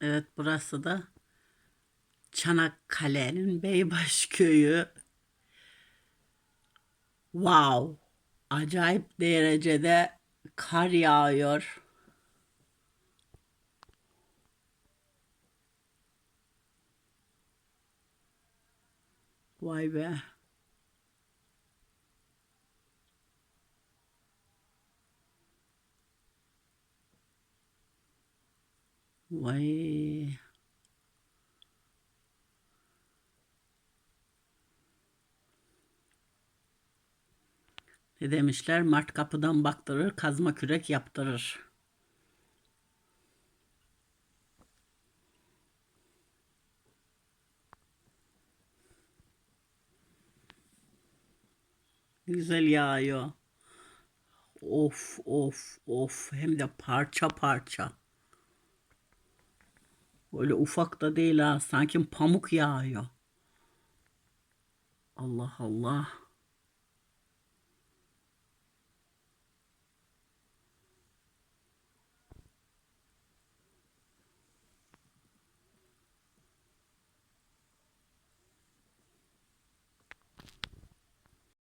Evet burası da Çanakkale'nin Beybaş köyü. Wow. Acayip derecede kar yağıyor. Vay be. Vay. Ne demişler? Mart kapıdan baktırır, kazma kürek yaptırır. Güzel yağıyor. Of of of hem de parça parça. Böyle ufak da değil ha sanki pamuk yağıyor. Allah Allah.